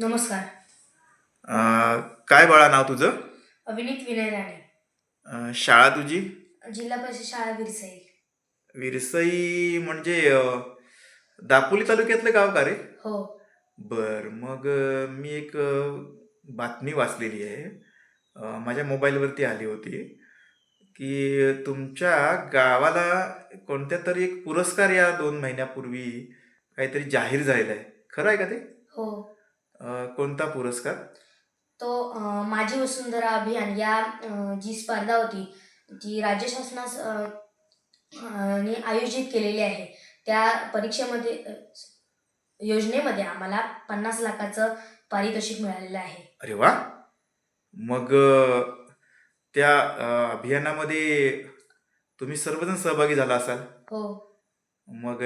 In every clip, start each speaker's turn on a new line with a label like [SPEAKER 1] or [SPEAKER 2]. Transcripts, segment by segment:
[SPEAKER 1] नमस्कार.
[SPEAKER 2] अं, काय बाळा नाव तुझं?
[SPEAKER 1] अविनीत विनय राणे.
[SPEAKER 2] अं, शाळा तुझी?
[SPEAKER 1] जिल्हा परिषद शाळा विरसाई.
[SPEAKER 2] विरसई म्हणजे अं, दापोली तालुक्यातलं गाव का रे?
[SPEAKER 1] हो.
[SPEAKER 2] बर मग अं, मी एक अं, बातमी वाचलेली आहे. अं, माझ्या मोबाईलवरती आली होती की तुमच्या गावाला कोणत्या तरी एक पुरस्कार या दोन महिन्यापूर्वी काहीतरी जाहीर झालेला आहे. खरं आहे का ते?
[SPEAKER 1] हो.
[SPEAKER 2] कोणता पुरस्कार?
[SPEAKER 1] तो माझी वसुंधरा अभियान. या जी स्पर्धा होती जी राज्य शासनास अं, अं, ने आयोजित केलेली आहे. त्या परीक्षेमध्ये योजनेमध्ये आम्हाला पन्नास लाखाचं पारितोषिक मिळालेलं आहे.
[SPEAKER 2] अरे वा! मग त्या अभियानामध्ये तुम्ही सर्वजण सहभागी झाला असाल?
[SPEAKER 1] हो.
[SPEAKER 2] मग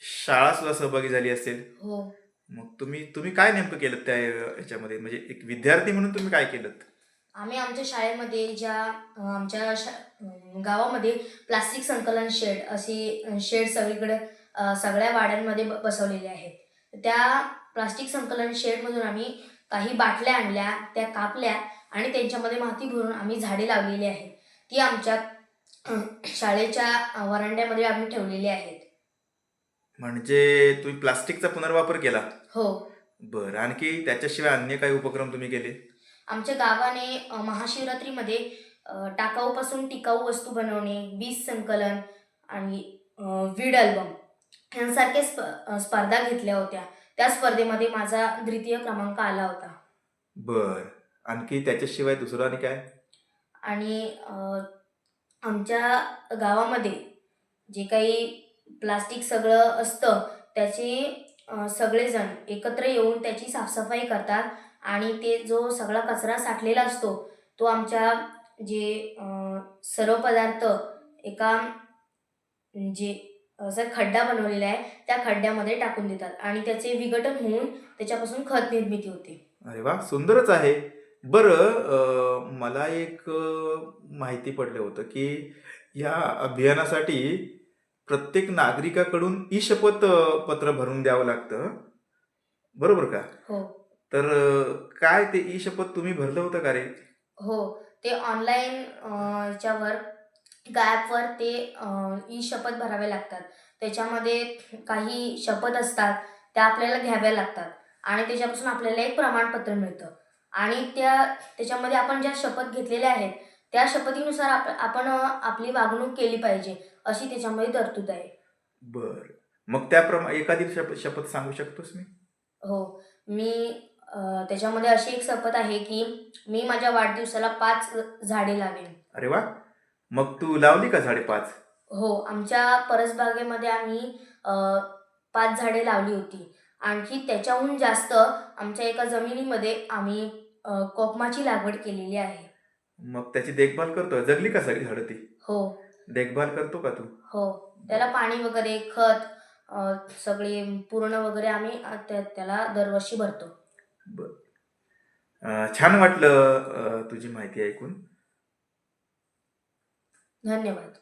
[SPEAKER 2] शाळा सुद्धा सहभागी झाली असेल?
[SPEAKER 1] हो.
[SPEAKER 2] मग तुम्ही तुम्ही काय नेमकं केलं त्या याच्यामध्ये म्हणजे एक विद्यार्थी म्हणून तुम्ही काय केलं
[SPEAKER 1] आम्ही आमच्या शाळेमध्ये ज्या आमच्या शा गावामध्ये प्लास्टिक संकलन शेड असे शेड सगळीकडे सगळ्या वाड्यांमध्ये ब- बसवलेले आहेत त्या प्लास्टिक संकलन शेडमधून आम्ही काही बाटल्या आणल्या त्या कापल्या आणि त्यांच्यामध्ये माती भरून आम्ही झाडे लावलेली आहेत. ती आमच्या शाळेच्या अं, वरांड्यामध्ये आम्ही ठेवलेली आहेत.
[SPEAKER 2] म्हणजे तुम्ही प्लास्टिकचा पुनर्वापर केला?
[SPEAKER 1] हो.
[SPEAKER 2] बरं आणखी त्याच्याशिवाय अन्य काही उपक्रम तुम्ही केले?
[SPEAKER 1] आमच्या गावाने अ, महाशिवरात्रीमध्ये अ, टाकाऊपासून टिकाऊ वस्तू बनवणे बीज संकलन आणि अ, वीड अल्बम यांसारख्या स्प अ, स्पर्धा घेतल्या होत्या. त्या स्पर्धेमध्ये माझा द्वितीय क्रमांक आला होता.
[SPEAKER 2] बर. आणखी त्याच्याशिवाय दुसरं आणि काय?
[SPEAKER 1] आणि अ, आमच्या गावामध्ये जे काही प्लास्टिक सगळं असतं त्याचे सगळेजण एकत्र येऊन त्याची साफसफाई करतात आणि ते जो सगळा कचरा साठलेला असतो तो आमच्या जे सर्व पदार्थ एका जे असा खड्डा बनवलेला आहे त्या खड्ड्यामध्ये टाकून देतात आणि त्याचे विघटन होऊन त्याच्यापासून खत निर्मिती होते.
[SPEAKER 2] अरे वा सुंदरच आहे. बरं मला एक माहिती पडलं होतं की या अभियानासाठी प्रत्येक नागरिकाकडून ई शपथ पत्र भरून द्यावं लागतं. बरोबर का?
[SPEAKER 1] हो.
[SPEAKER 2] तर काय ते ई शपथ तुम्ही भरलं होतं का रे?
[SPEAKER 1] हो. ते ऑनलाईन याच्यावर ॲपवर ते ई शपथ भरावे लागतात. त्याच्यामध्ये काही शपथ असतात त्या आपल्याला घ्याव्या लागतात. आणि त्याच्यापासून आपल्याला एक प्रमाणपत्र मिळतं. आणि त्या त्याच्यामध्ये आपण ज्या शपथ घेतलेल्या आहेत त्या शपथीनुसार आप आपण आपली वागणूक केली पाहिजे अशी त्याच्यामध्ये तरतूद आहे.
[SPEAKER 2] बर. मग त्याप्रमाणे एखादी शपथ शपथ सांगू शकतोस मी?
[SPEAKER 1] हो. मी अ, त्याच्यामध्ये अशी एक शपथ आहे की मी माझ्या वाढदिवसाला पाच झाडे लावेन.
[SPEAKER 2] अरे वा! मग तू लावली का साडेपाच
[SPEAKER 1] हो. आमच्या परसबागेमध्ये आम्ही अ, पाच झाडे लावली होती. आणखी त्याच्याहून जास्त आमच्या एका जमिनीमध्ये आम्ही अ, कोकमाची लागवड केलेली आहे.
[SPEAKER 2] मग त्याची देखभाल करतो जगली का सगळी झाडं ती?
[SPEAKER 1] हो.
[SPEAKER 2] देखभाल करतो का तू?
[SPEAKER 1] हो. त्याला पाणी वगैरे खत अ, सगळे पूर्ण वगैरे आम्ही अ, त्या- त्याला दरवर्षी भरतो.
[SPEAKER 2] बर. अं, छान वाटलं अं, तुझी माहिती ऐकून.
[SPEAKER 1] धन्यवाद.